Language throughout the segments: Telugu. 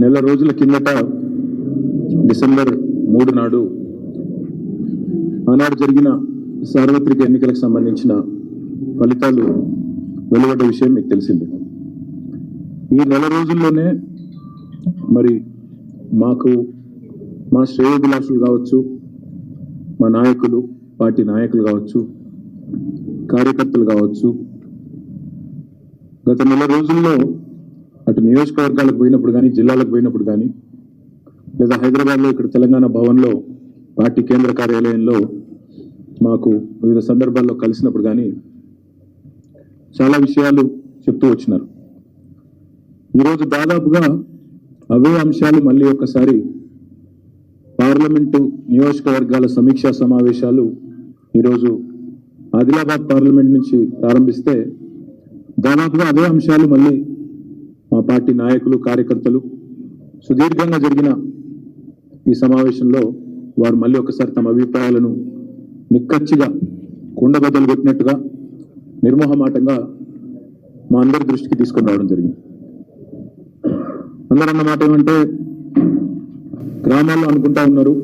నెల రోజుల కిందట డిసెంబర్ మూడు నాడు ఆనాడు జరిగిన సార్వత్రిక ఎన్నికలకు సంబంధించిన ఫలితాలు వెలువడ్డ విషయం మీకు తెలిసింది. ఈ నెల రోజుల్లోనే మరి మాకు మా శ్రేయోభిలాషులు కావచ్చు మా నాయకులు పార్టీ నాయకులు కావచ్చు కార్యకర్తలు కావచ్చు గత నెల రోజుల్లో అటు నియోజకవర్గాలకు పోయినప్పుడు కానీ జిల్లాలకు పోయినప్పుడు కానీ లేదా హైదరాబాద్లో ఇక్కడ తెలంగాణ భవన్లో పార్టీ కేంద్ర కార్యాలయంలో మాకు వివిధ సందర్భాల్లో కలిసినప్పుడు కానీ చాలా విషయాలు చెప్తూ వచ్చినారు. ఈరోజు దాదాపుగా అవే అంశాలు మళ్ళీ ఒక్కసారి పార్లమెంటు నియోజకవర్గాల సమీక్షా సమావేశాలు ఈరోజు ఆదిలాబాద్ పార్లమెంట్ నుంచి ప్రారంభిస్తే దాదాపుగా అదే అంశాలు మళ్ళీ మా పార్టీ నాయకులు కార్యకర్తలు సుదీర్ఘంగా జరిగిన ఈ సమావేశంలో వారు మళ్ళీ ఒకసారి తమ అభిప్రాయాలను నిక్కచ్చిగా కుండబద్దలు పెట్టినట్టుగా నిర్మోహమాటంగా మా అందరి దృష్టికి తీసుకొని రావడం జరిగింది. అందరన్న మాట ఏమంటే గ్రామాల్లో అనుకుంటా ఉన్నారు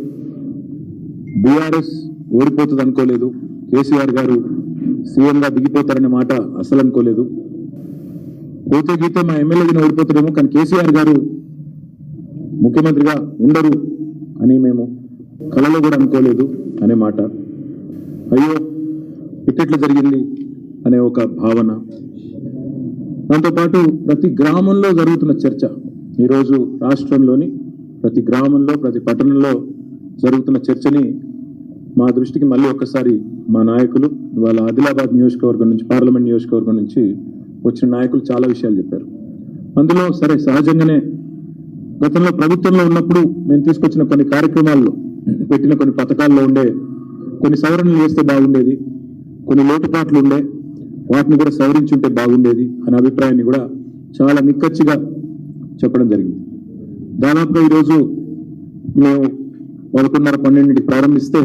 బీఆర్ఎస్ ఓడిపోతుంది అనుకోలేదు కేసీఆర్ గారు సీఎంగా దిగిపోతారనే మాట అసలు అనుకోలేదు. పోతే గీతే మా ఎమ్మెల్యేగా ఓడిపోతారేమో కానీ కేసీఆర్ గారు ముఖ్యమంత్రిగా ఉండరు అని మేము కళలో కూడా అనుకోలేదు అనే మాట. అయ్యో ఇట్టెట్లా జరిగింది అనే ఒక భావన. దాంతోపాటు ప్రతి గ్రామంలో జరుగుతున్న చర్చ. ఈరోజు రాష్ట్రంలోని ప్రతి గ్రామంలో ప్రతి పట్టణంలో జరుగుతున్న చర్చని మా దృష్టికి మళ్ళీ ఒక్కసారి మా నాయకులు ఇవాళ ఆదిలాబాద్ నియోజకవర్గం నుంచి పార్లమెంట్ నియోజకవర్గం నుంచి వచ్చిన నాయకులు చాలా విషయాలు చెప్పారు. అందులో సరే సహజంగానే గతంలో ప్రభుత్వంలో ఉన్నప్పుడు మేము తీసుకొచ్చిన కొన్ని కార్యక్రమాల్లో పెట్టిన కొన్ని పథకాల్లో ఉండే కొన్ని సవరణలు చేస్తే బాగుండేది కొన్ని లోటుపాట్లు ఉండే వాటిని కూడా సవరించుంటే బాగుండేది అనే అభిప్రాయాన్ని కూడా చాలా నిక్కచ్చిగా చెప్పడం జరిగింది. దాదాపుగా ఈరోజు మేము పదకొండున్నర పన్నెండింటికి ప్రారంభిస్తే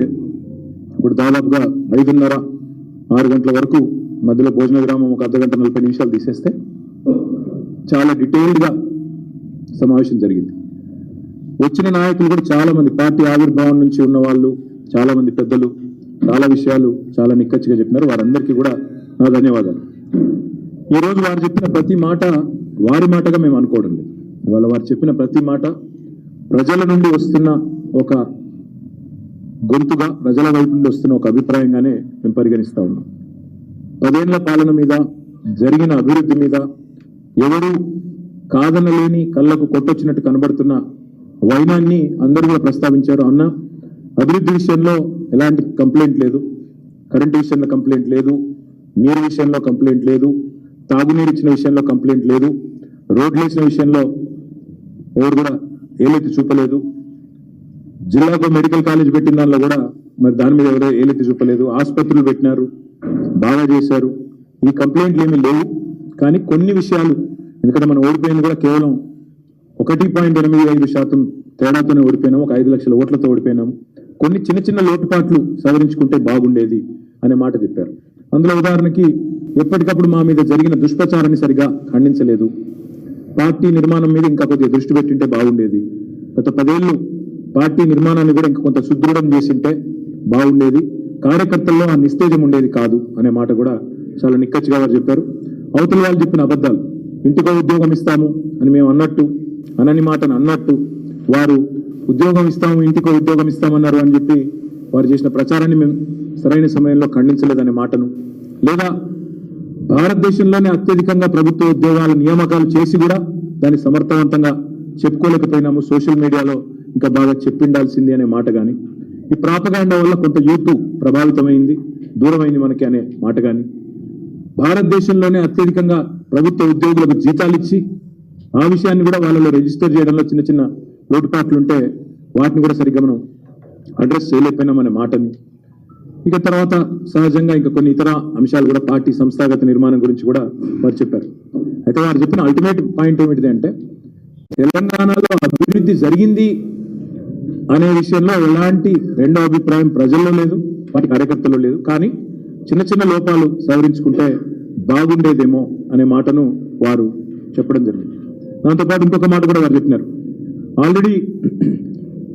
ఇప్పుడు దాదాపుగా ఐదున్నర ఆరు గంటల వరకు మధ్యలో భోజన విరామం ఒక అర్ధ గంట నలభై నిమిషాలు తీసేస్తే చాలా డీటెయిల్డ్గా సమావేశం జరిగింది. వచ్చిన నాయకులు కూడా చాలా మంది పార్టీ ఆవిర్భావం నుంచి ఉన్న వాళ్ళు చాలామంది పెద్దలు చాలా విషయాలు చాలా నిక్కచ్చిగా చెప్పినారు. వారందరికీ కూడా నా ధన్యవాదాలు. ఈ రోజు వారు చెప్పిన ప్రతి మాట వారి మాటగా మేము అనుకోవడం లేదు. ఇవాళ వారు చెప్పిన ప్రతి మాట ప్రజల నుండి వస్తున్న ఒక గొంతుగా ప్రజల వైపు నుండి వస్తున్న ఒక అభిప్రాయంగానే మేము పరిగణిస్తా ఉన్నాం. పదేళ్ళ పాలన మీద జరిగిన అభివృద్ధి మీద ఎవరు కాదనలేని కళ్ళకు కొట్టొచ్చినట్టు కనబడుతున్న వైనాన్ని అందరూ కూడా ప్రస్తావించారు. అన్న అభివృద్ధి విషయంలో ఎలాంటి కంప్లైంట్ లేదు. కరెంటు విషయంలో కంప్లైంట్ లేదు. నీరు విషయంలో కంప్లైంట్ లేదు. తాగునీరు ఇచ్చిన విషయంలో కంప్లైంట్ లేదు. రోడ్లు వేసిన విషయంలో ఎవరు కూడా ఏలైతే చూపలేదు. జిల్లాకు మెడికల్ కాలేజ్ పెట్టిన దానిలో కూడా మరి దాని మీద ఎవరో ఏలెత్తి చూపలేదు. ఆసుపత్రులు పెట్టినారు. బాగా చేశారు. ఈ కంప్లైంట్లు ఏమీ లేవు. కానీ కొన్ని విషయాలు ఎందుకంటే మనం ఓడిపోయింది కూడా కేవలం ఒకటి పాయింట్ ఎనిమిది ఐదు శాతం తేడాతోనే ఓడిపోయినాము. ఒక ఐదు లక్షల ఓట్లతో ఓడిపోయినాము. కొన్ని చిన్న చిన్న లోటుపాట్లు సవరించుకుంటే బాగుండేది అనే మాట చెప్పారు. అందులో ఉదాహరణకి ఎప్పటికప్పుడు మా మీద జరిగిన దుష్ప్రచారాన్ని సరిగా ఖండించలేదు. పార్టీ నిర్మాణం మీద ఇంకా కొద్దిగా దృష్టి పెట్టింటే బాగుండేది. గత పదేళ్ళు పార్టీ నిర్మాణాన్ని కూడా ఇంకా కొంత సుదృఢం చేసింటే బాగుండేది. కార్యకర్తల్లో ఆ నిస్తేజం ఉండేది కాదు అనే మాట కూడా చాలా నిక్కచ్చిగా వారు చెప్పారు. అవతల వాళ్ళు చెప్పిన అబద్ధాలు ఇంటికో ఉద్యోగం ఇస్తాము అని మేము అన్నట్టు అనని మాటను అన్నట్టు వారు ఉద్యోగం ఇస్తాము ఇంటికో ఉద్యోగం ఇస్తామన్నారు అని చెప్పి వారు చేసిన ప్రచారాన్ని మేము సరైన సమయంలో ఖండించలేదనే మాటను. లేదా భారతదేశంలోనే అత్యధికంగా ప్రభుత్వ ఉద్యోగాల నియామకాలు చేసి కూడా దాన్ని సమర్థవంతంగా చెప్పుకోలేకపోయినాము సోషల్ మీడియాలో. ఇంకా బాగా చెప్పిండాల్సింది అనే మాట కానీ ఈ ప్రాపగాండా వల్ల కొంత యూత్ ప్రభావితమైంది దూరమైంది మనకి అనే మాట కానీ భారతదేశంలోనే అత్యధికంగా ప్రభుత్వ ఉద్యోగులకు జీతాలు ఇచ్చి ఆ విషయాన్ని కూడా వాళ్ళలో రిజిస్టర్ చేయడంలో చిన్న చిన్న లోటుపాట్లు ఉంటే వాటిని కూడా సరిగ్గా మనం అడ్రస్ చేయలేకపోయినామనే మాటని. ఇక తర్వాత సహజంగా ఇంకా కొన్ని ఇతర అంశాలు కూడా పార్టీ సంస్థాగత నిర్మాణం గురించి కూడా వారు చెప్పారు. అయితే వారు చెప్పిన అల్టిమేట్ పాయింట్ ఏమిటిది అంటే తెలంగాణలో అభివృద్ధి జరిగింది అనే విషయంలో ఎలాంటి రెండో అభిప్రాయం ప్రజల్లో లేదు వాటి కార్యకర్తలు లేదు. కానీ చిన్న చిన్న లోపాలు సవరించుకుంటే బాగుండేదేమో అనే మాటను వారు చెప్పడం జరిగింది. దాంతోపాటు ఇంకొక మాట కూడా వారు చెప్పినారు. ఆల్రెడీ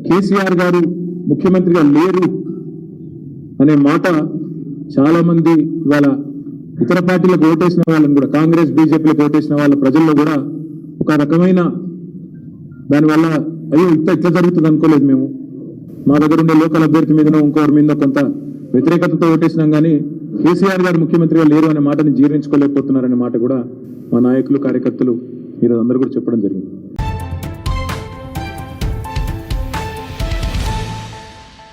కేసీఆర్ గారు ముఖ్యమంత్రిగా లేరు అనే మాట చాలామంది ఇవాళ ఇతర పార్టీలకు ఓటేసిన వాళ్ళని కూడా కాంగ్రెస్ బీజేపీలకు ఓటేసిన వాళ్ళ ప్రజల్లో కూడా ఒక రకమైన దానివల్ల అయ్యో ఇంత ఇట్లా జరుగుతుంది అనుకోలేదు మేము. మా దగ్గర ఉండే లోకల్ అభ్యర్థి మీదనో ఇంకోరి మీద కొంత వ్యతిరేకతతో ఓటేసినాం కానీ కేసీఆర్ గారు ముఖ్యమంత్రిగా లేరు అనే మాటని జీర్ణించుకోలేకపోతున్నారనే మాట కూడా మా నాయకులు కార్యకర్తలు ఈరోజు అందరూ కూడా చెప్పడం జరిగింది.